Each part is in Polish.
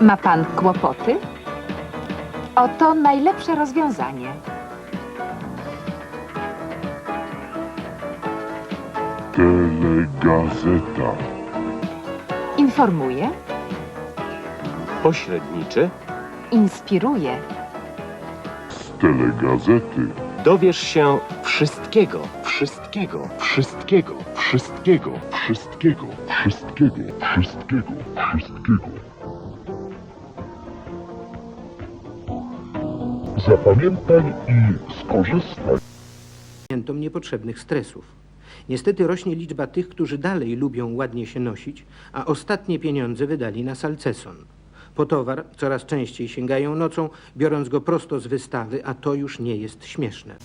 Ma pan kłopoty? Oto najlepsze rozwiązanie. Telegazeta. Informuje, Pośredniczy, inspiruje, Z telegazety. dowiesz się wszystkiego, wszystkiego, wszystkiego, wszystkiego. Wszystkiego, wszystkiego, wszystkiego, wszystkiego. Zapamiętaj i skorzystaj. pacjentom niepotrzebnych stresów. Niestety rośnie liczba tych, którzy dalej lubią ładnie się nosić, a ostatnie pieniądze wydali na salceson. Po towar coraz częściej sięgają nocą, biorąc go prosto z wystawy, a to już nie jest śmieszne.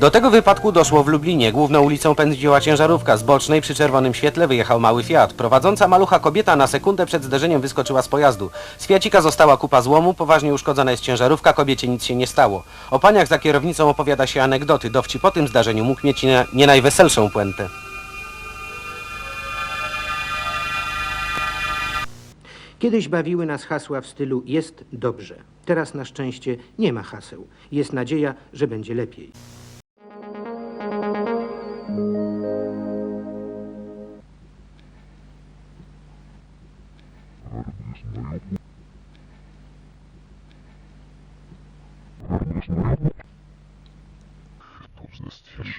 Do tego wypadku doszło w Lublinie. Główną ulicą pędziła ciężarówka. Z bocznej przy czerwonym świetle wyjechał mały Fiat. Prowadząca malucha kobieta na sekundę przed zderzeniem wyskoczyła z pojazdu. Z Fiacika została kupa złomu, poważnie uszkodzona jest ciężarówka, kobiecie nic się nie stało. O paniach za kierownicą opowiada się anegdoty. Dowcip po tym zdarzeniu mógł mieć nie, nie najweselszą puentę. Kiedyś bawiły nas hasła w stylu jest dobrze. Teraz na szczęście nie ma haseł. Jest nadzieja, że będzie lepiej. Podcast.